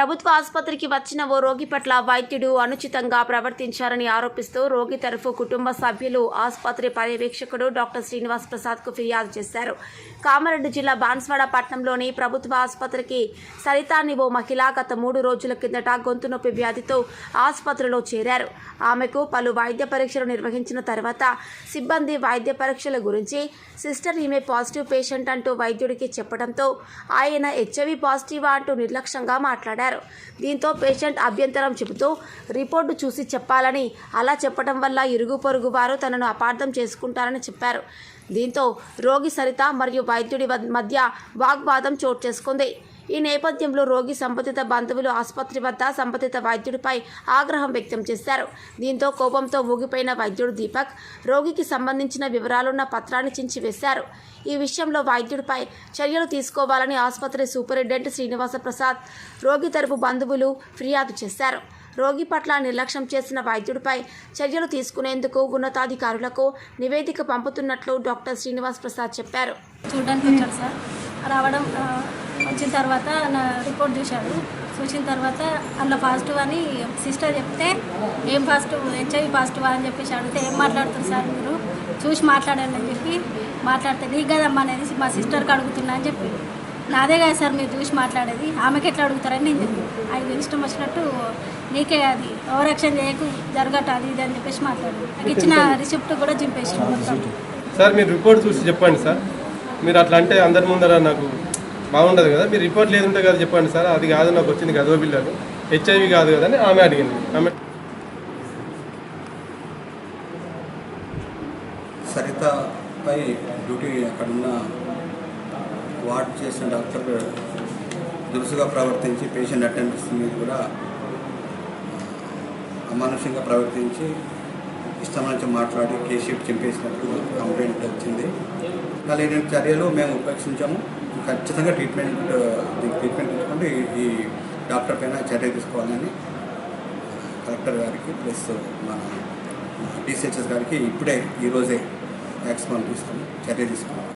ప్రభుత్వ ఆసుపత్రికి వచ్చిన ఓ రోగి పట్ల వైద్యుడు అనుచితంగా ప్రవర్తించారని ఆరోపిస్తూ రోగి తరఫు కుటుంబ సభ్యులు ఆసుపత్రి పర్యవేక్షకుడు డాక్టర్ శ్రీనివాస్ ప్రసాద్కు ఫిర్యాదు చేశారు. కామారెడ్డి జిల్లా బాన్స్వాడ పట్టణంలోని ప్రభుత్వ ఆసుపత్రికి సరితాని ఓ మహిళ గత మూడు రోజుల కిందట గొంతు నొప్పి వ్యాధితో ఆసుపత్రిలో చేరారు. ఆమెకు పలు వైద్య పరీక్షలు నిర్వహించిన తర్వాత సిబ్బంది వైద్య పరీక్షల గురించి సిస్టర్ ఈమె పాజిటివ్ పేషెంట్ అంటూ వైద్యుడికి చెప్పడంతో ఆయన హెచ్ఐవి పాజిటివ్ అంటూ నిర్లక్ష్యంగా మాట్లాడారు. దీంతో పేషెంట్ అభ్యంతరం చెబుతూ రిపోర్టు చూసి చెప్పాలని. అలా చెప్పడం వల్ల ఇరుగు పొరుగు వారు తనను అపార్థం చేసుకుంటారని చెప్పారు. దీంతో రోగి సరిత మరియు వైద్యుడి మధ్య వాగ్వాదం చోటు చేసుకుంది. ఈ నేపథ్యంలో రోగి సంబంధిత బంధువులు ఆసుపత్రి వద్ద సంబంధిత వైద్యుడిపై ఆగ్రహం వ్యక్తం చేశారు. దీంతో కోపంతో ఊగిపోయిన వైద్యుడు దీపక్ రోగికి సంబంధించిన వివరాలున్న పత్రాన్ని చించివేశారు. ఈ విషయంలో వైద్యుడిపై చర్యలు తీసుకోవాలని ఆసుపత్రి సూపరింటెండెంట్ శ్రీనివాస ప్రసాద్ రోగి తరపు బంధువులు ఫిర్యాదు చేశారు. రోగి పట్ల నిర్లక్ష్యం చేసిన వైద్యుడిపై చర్యలు తీసుకునేందుకు ఉన్నతాధికారులకు నివేదిక పంపుతున్నట్లు డాక్టర్ శ్రీనివాస్ ప్రసాద్ చెప్పారు. చూడడానికి వచ్చాడు సార్. రావడం వచ్చిన తర్వాత నా రిపోర్ట్ చూశాడు. చూసిన తర్వాత అందులో పాజిటివ్ అని సిస్టర్ చెప్తే ఏం పాజిటివ్? HIV positive? అని చెప్పేసి అడిగితే ఏం మాట్లాడుతారు సార్ మీరు? చూసి మాట్లాడండి అని చెప్పి మాట్లాడితే నీకు కదమ్మా అనేది మా సిస్టర్కి అడుగుతున్నా అని చెప్పి. నాదే కదా సార్ మీరు చూసి మాట్లాడేది. ఆమెకి ఎట్లా అడుగుతారని నేను చెప్పి. అది ఇష్టం వచ్చినట్టు నీకే అది. ఓవరాక్షన్ చేయకు జరగట అది ఇది అని చెప్పేసి మాట్లాడు నాకు ఇచ్చిన రిసిప్ట్ కూడా చింపేసి సార్ మీరు రిపోర్ట్ చూసి చెప్పండి సార్. మీరు అట్లా అంటే అందరి ముందర నాకు బాగుండదు కదా. మీరు రిపోర్ట్ లేదుంటే కదా చెప్పండి సార్. అది కాదు నాకు వచ్చింది గదో పిల్లలు హెచ్ఐవి కాదు కదా అని ఆమె అడిగింది. ఆమె సరితపై డ్యూటీ అక్కడున్న వార్డ్ చేసిన డాక్టర్ దురుసుగా ప్రవర్తించి పేషెంట్ అటెండెన్స్ మీద కూడా అమానుషంగా ప్రవర్తించి ఇష్టం నుంచి మాట్లాడి కేసు షీట్ చింపేసినట్టు కంప్లైంట్ వచ్చింది. లేని చర్యలు మేము ఉపేక్షించాము. ఖచ్చితంగా ట్రీట్మెంట్ ట్రీట్మెంట్ తీసుకుంటే ఈ- డాక్టర్ పైన చర్య తీసుకోవాలని కలెక్టర్ గారికి ప్లస్ మన డిసిహెచ్ఎస్ గారికి ఇప్పుడే ఈరోజే యాక్స్ తీసుకుని చర్య తీసుకున్నాం